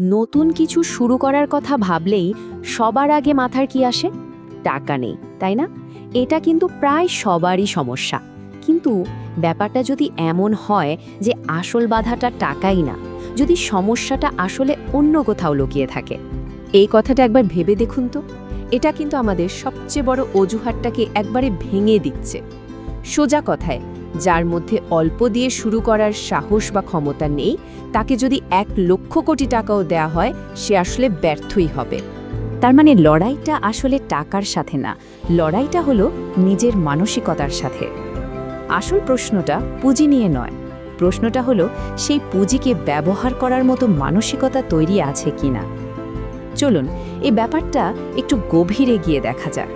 নতুন কিছু শুরু করার কথা ভাবলেই সবার আগে মাথার কি আসে? টাকা নেই, তাই না? এটা কিন্তু প্রায় সবারই সমস্যা। কিন্তু ব্যাপারটা যদি এমন হয় যে আসল বাধাটা টাকাই না, যদি সমস্যাটা আসলে অন্য কোথাও লুকিয়ে থাকে। এই কথাটা একবার ভেবে দেখুন তো। এটা কিন্তু আমাদের সবচেয়ে বড় অজুহাতটাকে একবারে ভেঙে দিচ্ছে। সোজা কথায় যার মধ্যে অল্প দিয়ে শুরু করার সাহস বা ক্ষমতা নেই, তাকে যদি এক লক্ষ কোটি টাকাও দেয়া হয়, সে আসলে ব্যর্থই হবে। তার মানে লড়াইটা আসলে টাকার সাথে না, লড়াইটা হলো নিজের মানসিকতার সাথে। আসল প্রশ্নটা পুঁজি নিয়ে নয়, প্রশ্নটা হলো সেই পুঁজিকে ব্যবহার করার মতো মানসিকতা তৈরি আছে কিনা। চলুন এই ব্যাপারটা একটু গভীরে গিয়ে দেখা যাক।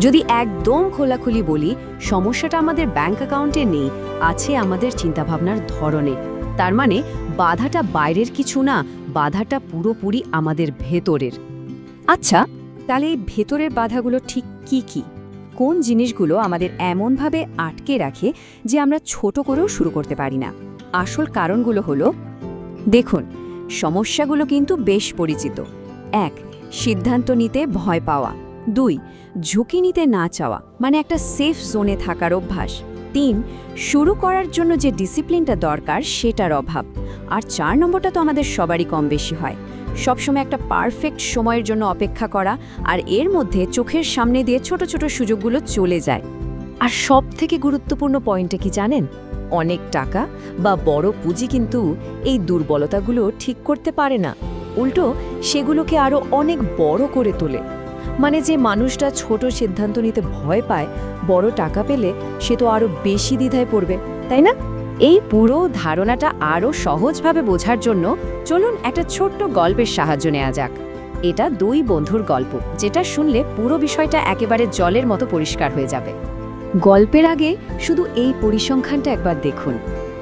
যদি একদম খোলাখুলি বলি, সমস্যাটা আমাদের ব্যাংক অ্যাকাউন্টে নেই, আছে আমাদের চিন্তাভাবনার ধরনে। তার মানে বাধাটা বাইরের কিছু না, বাধাটা পুরোপুরি আমাদের ভেতরের। আচ্ছা তাহলে এই ভেতরের বাধাগুলো ঠিক কি কি? কোন জিনিসগুলো আমাদের এমনভাবে আটকে রাখে যে আমরা ছোট করেও শুরু করতে পারি না? আসল কারণগুলো হলো, দেখুন, সমস্যাগুলো কিন্তু বেশ পরিচিত। এক, সিদ্ধান্ত নিতে ভয় পাওয়া। দুই, ঝুঁকি নিতে না চাওয়া মানে একটা সেফ জোনে থাকার অভ্যাস। তিন, শুরু করার জন্য যে ডিসিপ্লিনটা দরকার, সেটার অভাব। আর চার নম্বরটা তো আমাদের সবারই কম বেশি হয়। সবসময় একটা পারফেক্ট সময়ের জন্য অপেক্ষা করা আর এর মধ্যে চোখের সামনে দিয়ে ছোট ছোট সুযোগগুলো চলে যায়। আর সব থেকে গুরুত্বপূর্ণ পয়েন্টটা কি জানেন? অনেক টাকা বা বড় পুঁজি কিন্তু এই দুর্বলতাগুলো ঠিক করতে পারে না। উল্টো, সেগুলোকে আরও অনেক বড় করে তোলে। মানে যে মানুষটা ছোট সিদ্ধান্ত নিতে ভয় পায়, বড় টাকা পেলে সে তো আরও বেশি দ্বিধায় পড়বে, তাই না? এই পুরো ধারণাটা আরও সহজভাবে বোঝার জন্য চলুন একটা ছোট্ট গল্পের সাহায্য নেওয়া যাক। এটা দুই বন্ধুর গল্প, যেটা শুনলে পুরো বিষয়টা একেবারে জলের মতো পরিষ্কার হয়ে যাবে। গল্পের আগে শুধু এই পরিসংখ্যানটা একবার দেখুন।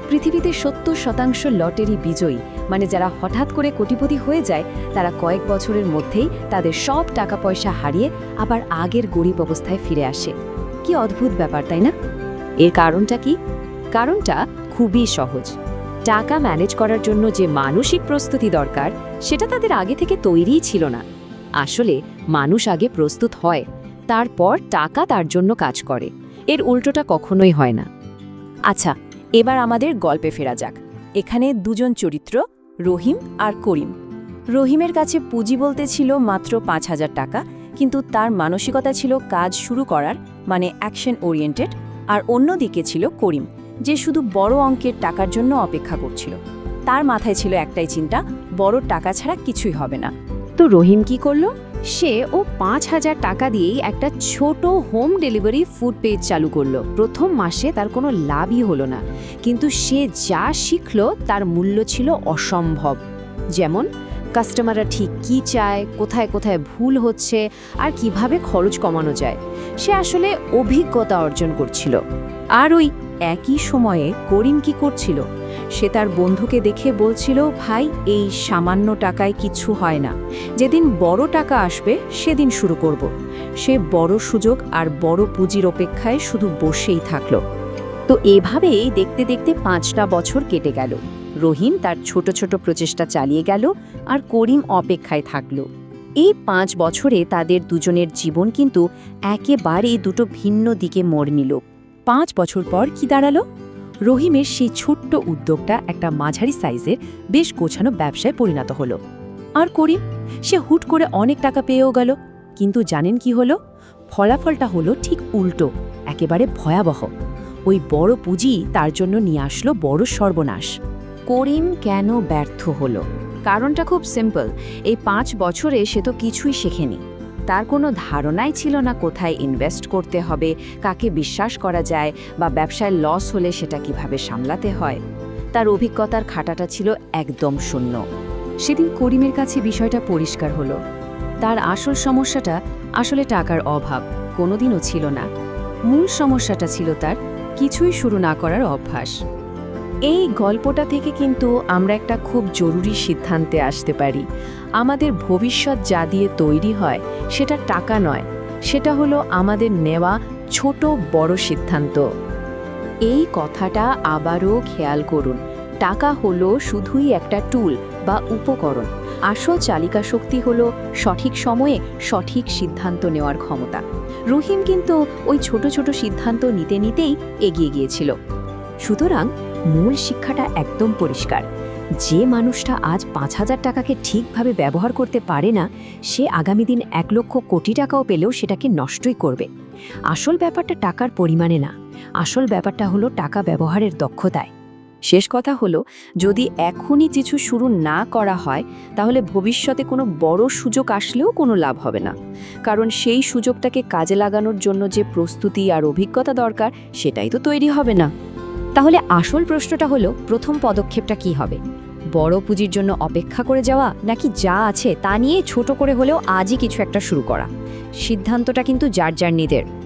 পৃথিবীতে সত্তর শতাংশ লটারি বিজয়ী মানে যারা হঠাৎ করে কোটিপতি হয়ে যায়, তারা কয়েক বছরের মধ্যেই তাদের সব টাকা পয়সা হারিয়ে আবার আগের গরিব অবস্থায় ফিরে আসে। কি অদ্ভুত ব্যাপার, তাই না? এর কারণটা কি? কারণটা খুবই সহজ। টাকা ম্যানেজ করার জন্য যে মানসিক প্রস্তুতি দরকার, সেটা তাদের আগে থেকে তৈরিই ছিল না। আসলে মানুষ আগে প্রস্তুত হয়, তারপর টাকা তার জন্য কাজ করে। এর উল্টোটা কখনোই হয় না। আচ্ছা এবার আমাদের গল্পে ফেরা যাক। এখানে দুজন চরিত্র রহিম আর করিম। রহিমের কাছে পুঁজি বলতে ছিল মাত্র পাঁচ হাজার টাকা, কিন্তু তার মানসিকতা ছিল কাজ শুরু করার মানে অ্যাকশন ওরিয়েন্টেড আর অন্যদিকে ছিল করিম, যে শুধু বড় অঙ্কের টাকার জন্য অপেক্ষা করছিল। তার মাথায় ছিল একটাই চিন্তা, বড় টাকা ছাড়া কিছুই হবে না। তো রহিম কি করল? সে ও পাঁচ হাজার টাকা দিয়েই একটা ছোট হোম ডেলিভারি ফুড পেজ চালু করল। প্রথম মাসে তার কোনো লাভই হলো না, কিন্তু সে যা শিখলো তার মূল্য ছিল অসম্ভব। যেমন, কাস্টমাররা ঠিক কী চায়, কোথায় কোথায় ভুল হচ্ছে, আর কীভাবে খরচ কমানো যায়। সে আসলে অভিজ্ঞতা অর্জন করছিল। আর ওই একই সময়ে করিম কি করছিল? সে তার বন্ধুকে দেখে বলছিল, ভাই, এই সামান্য টাকায় কিছু হয় না। যেদিন বড় টাকা আসবে, সেদিন শুরু করব। সে বড় সুযোগ আর বড় পুঁজির অপেক্ষায় শুধু বসেই থাকল। তো এভাবেই দেখতে দেখতে পাঁচটা বছর কেটে গেল। রহিম তার ছোট ছোট প্রচেষ্টা চালিয়ে গেল আর করিম অপেক্ষায় থাকল। এই পাঁচ বছরে তাদের দুজনের জীবন কিন্তু একেবারেই দুটো ভিন্ন দিকে মোড় নিল। পাঁচ বছর পর কি দাঁড়াল? রহিমের সেই ছোট্ট উদ্যোগটা একটা মাঝারি সাইজের, বেশ গোছানো ব্যবসায় পরিণত হলো। আর করিম, সে হুট করে অনেক টাকা পেয়েও গেল। কিন্তু জানেন কি হলো? ফলাফলটা হলো ঠিক উল্টো, একেবারে ভয়াবহ। ওই বড় পুঁজি তার জন্য নিয়ে আসলো বড় সর্বনাশ। করিম কেন ব্যর্থ হলো? কারণটা খুব সিম্পল এই পাঁচ বছরে সে তো কিছুই শেখেনি। তার কোনো ধারণাই ছিল না কোথায় ইনভেস্ট করতে হবে, কাকে বিশ্বাস করা যায় বা ব্যবসায় লস হলে সেটা কীভাবে সামলাতে হয়। তার অভিজ্ঞতার খাটাটা ছিল একদম শূন্য। সেদিন করিমের কাছে বিষয়টা পরিষ্কার হলো। তার আসল সমস্যাটা আসলে টাকার অভাব, কোনোদিনও ছিল না। মূল সমস্যাটা ছিল তার কিছুই শুরু না করার অভ্যাস। এই গল্পটা থেকে কিন্তু আমরা একটা খুব জরুরি সিদ্ধান্তে আসতে পারি। আমাদের ভবিষ্যৎ যা দিয়ে তৈরি হয়, সেটা টাকা নয়, সেটা হলো আমাদের নেওয়া ছোট বড় সিদ্ধান্ত। এই কথাটা আবারও খেয়াল করুন, টাকা হলো শুধুই একটা টুল বা উপকরণ। আসল চালিকা শক্তি হলো সঠিক সময়ে সঠিক সিদ্ধান্ত নেওয়ার ক্ষমতা। রহিম কিন্তু ওই ছোট ছোট সিদ্ধান্ত নিতে নিতেই এগিয়ে গিয়েছিল। সুতরাং মূল শিক্ষাটা একদম পরিষ্কার। যে মানুষটা আজ পাঁচ হাজার টাকাকে ঠিকভাবে ব্যবহার করতে পারে না, সে আগামী দিন এক লক্ষ কোটি টাকাও পেলেও সেটাকে নষ্টই করবে। আসল ব্যাপারটা টাকার পরিমাণে না। আসল ব্যাপারটা হলো টাকা ব্যবহারের দক্ষতায়। শেষ কথা হলো, যদি এখনই কিছু শুরু না করা হয়, তাহলে ভবিষ্যতে কোনো বড় সুযোগ আসলেও কোনো লাভ হবে না। কারণ সেই সুযোগটাকে কাজে লাগানোর জন্য যে প্রস্তুতি আর অভিজ্ঞতা দরকার, সেটাই তো তৈরি হবে না। তাহলে আসল প্রশ্নটা হলো, প্রথম পদক্ষেপটা কি হবে? বড় পুঁজির জন্য অপেক্ষা করে যাওয়া নাকি যা আছে তা নিয়ে ছোট করে হলেও আজই কিছু একটা শুরু করা? সিদ্ধান্তটা কিন্তু যার যার নিজের।